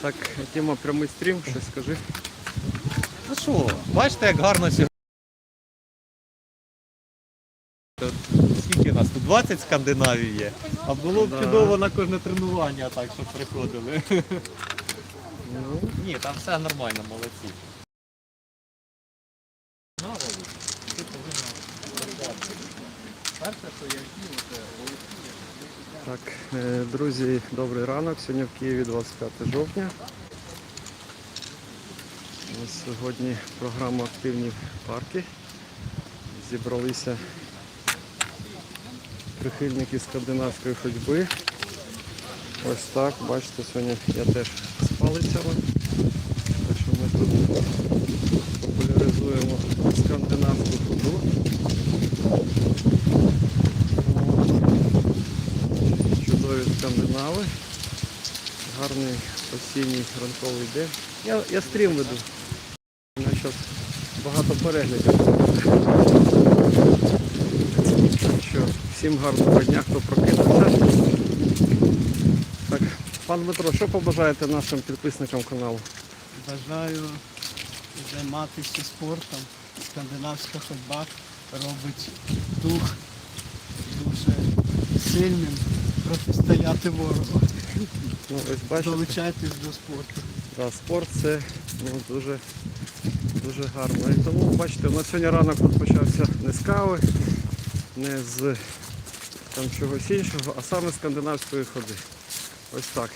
Так, тема прямий стрім, щось скажи. Ну що, бачите, як гарно сьогодні. Скільки нас? Тут 20 Скандинавів є. А було б чудово на кожне тренування так, щоб приходили. Ну, Ні, там все нормально, молодці. Так, е, друзі, добрий ранок. Сьогодні в Києві 25 жовтня. Сьогодні програма Активні парки. Зібралися прихильники скандинавської ходьби. Ось так, бачите, сьогодні я теж з палицями. Так що ми тут популяризуємо скандинавську ходу. Скандинави. Гарний осінній ранковий день. Я, я стрім веду. У мене багато переглядів. Що всім гарного дня, хто прокинувся. Так, пан Дмитро, що побажаєте нашим підписникам каналу? Бажаю займатися спортом. Скандинавська ходьба робить дух дуже сильним протистояти ворогу. Ну, ось бачите. Долучайтесь до спорту. Да, спорт це ну, дуже, дуже гарно. І тому, бачите, у нас сьогодні ранок тут почався не з кави, не з там, чогось іншого, а саме з скандинавської ходи. Ось так.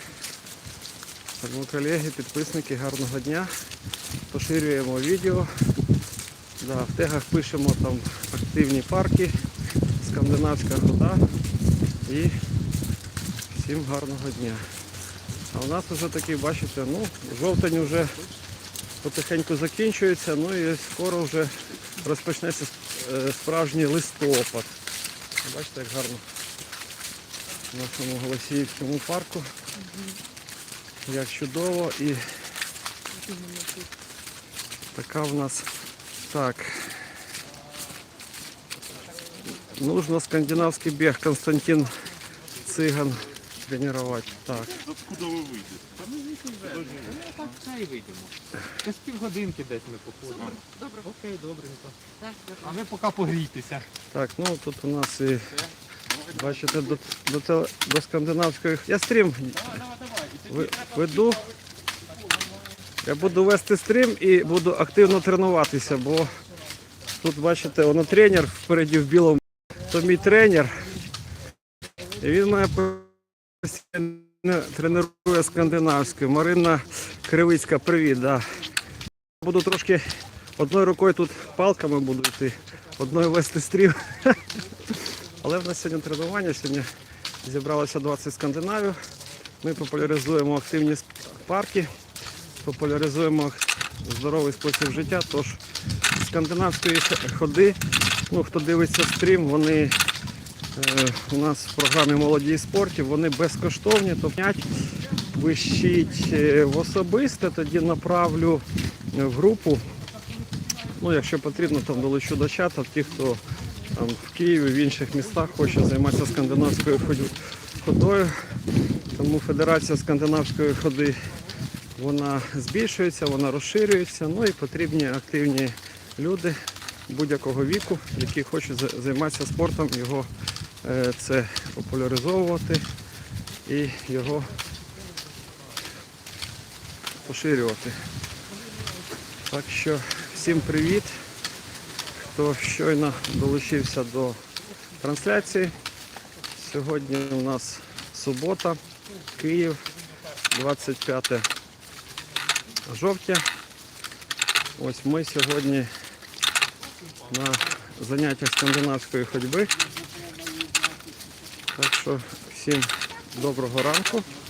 Тому, колеги, підписники, гарного дня. Поширюємо відео. Да, в тегах пишемо там активні парки, скандинавська хода і всім гарного дня. А у нас вже такий, бачите, ну, жовтень вже потихеньку закінчується, ну і скоро вже розпочнеться е, справжній листопад. Бачите, як гарно в нашому Голосіївському парку. Як чудово і така в нас так. Нужно скандинавский бег Константин Цыган тренировать. Так. Откуда ви вийдете? Так, все і вийдемо. Десь півгодинки десь ми походимо. Добре. Окей, добренько. А ви поки погрійтеся. Так, ну тут у нас і бачите до, до, до скандинавської. Я стрім ви- веду. Я буду вести стрім і буду активно тренуватися, бо тут бачите, воно тренер впереді в білому, то мій тренер. І він мене тренує скандинавською. Марина Кривицька, привіт. Да. Буду трошки одною рукою тут палками буду йти, одною вести стрім. Але в нас сьогодні тренування, сьогодні зібралося 20 скандинавів. Ми популяризуємо активні парки, популяризуємо здоровий спосіб життя. Тож скандинавської ходи, ну хто дивиться стрім, вони у нас в програмі Молоді і спорті, вони безкоштовні, тобто пишіть е, в особисте, тоді направлю е, в групу. Ну, якщо потрібно, там долучу до чата ті, хто там в Києві, в інших містах хоче займатися скандинавською ходою. Тому Федерація скандинавської ходи вона збільшується, вона розширюється. Ну і потрібні активні люди будь-якого віку, які хочуть займатися спортом, його е, це популяризовувати і його поширювати. Так що всім привіт, хто щойно долучився до трансляції. Сьогодні у нас субота, Київ, 25 жовтня. Ось ми сьогодні на заняттях скандинавської ходьби. Так що всім доброго ранку.